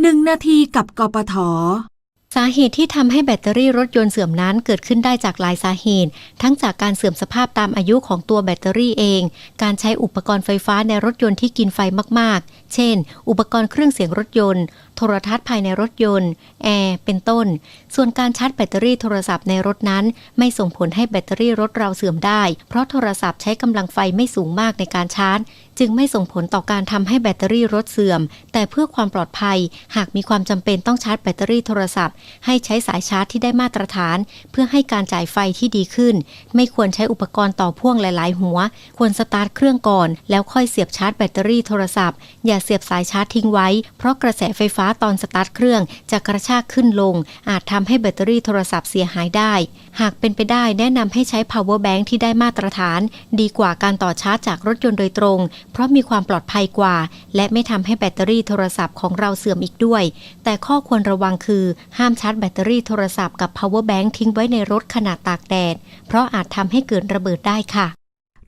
1นาทีกับกปท สาเหตุที่ทำให้แบตเตอรี่รถยนต์เสื่อมนั้นเกิดขึ้นได้จากหลายสาเหตุ ทั้งจากการเสื่อมสภาพตามอายุของตัวแบตเตอรี่เอง การใช้อุปกรณ์ไฟฟ้าในรถยนต์ที่กินไฟมากๆ เช่น อุปกรณ์เครื่องเสียงรถยนต์ โทรทัศน์ภายในรถยนต์ แอร์ เป็นต้น ส่วนการชาร์จแบตเตอรี่โทรศัพท์ในรถนั้น ไม่ส่งผลให้แบตเตอรี่รถเราเสื่อมได้ เพราะโทรศัพท์ใช้กำลังไฟไม่สูงมากในการชาร์จ จึงไม่ส่งผลต่อการทำให้แบตเตอรี่รถเสื่อม แต่เพื่อความปลอดภัย หากมีความจำเป็นต้องชาร์จแบตเตอรี่โทรศัพท์ ให้ใช้สายชาร์จที่ได้มาตรฐาน เพื่อให้การจ่ายไฟที่ดีขึ้น ไม่ควรใช้อุปกรณ์ต่อพ่วงหลาย ๆ หัว ควรสตาร์ทเครื่องก่อน แล้วค่อยเสียบชาร์จแบตเตอรี่โทรศัพท์ อย่าเสียบสายชาร์จทิ้งไว้ เพราะกระแสไฟฟ้าตอนสตาร์ทเครื่องจะกระชากขึ้นลง อาจทำให้แบตเตอรี่โทรศัพท์เสียหายได้ หากเป็นไปได้แนะนำให้ใช้ power bank ที่ได้มาตรฐาน ดีกว่าการต่อชาร์จจากรถยนต์โดยตรง เพราะมีความปลอดภัยกว่า และไม่ทำให้แบตเตอรี่โทรศัพท์ของเราเสื่อมอีกด้วย แต่ข้อควรระวังคือห้ามชาร์จแบตเตอรี่โทรศัพท์กับ power bank ทิ้งไว้ในรถขณะตากแดดเพราะอาจทำให้เกิดระเบิดได้ค่ะ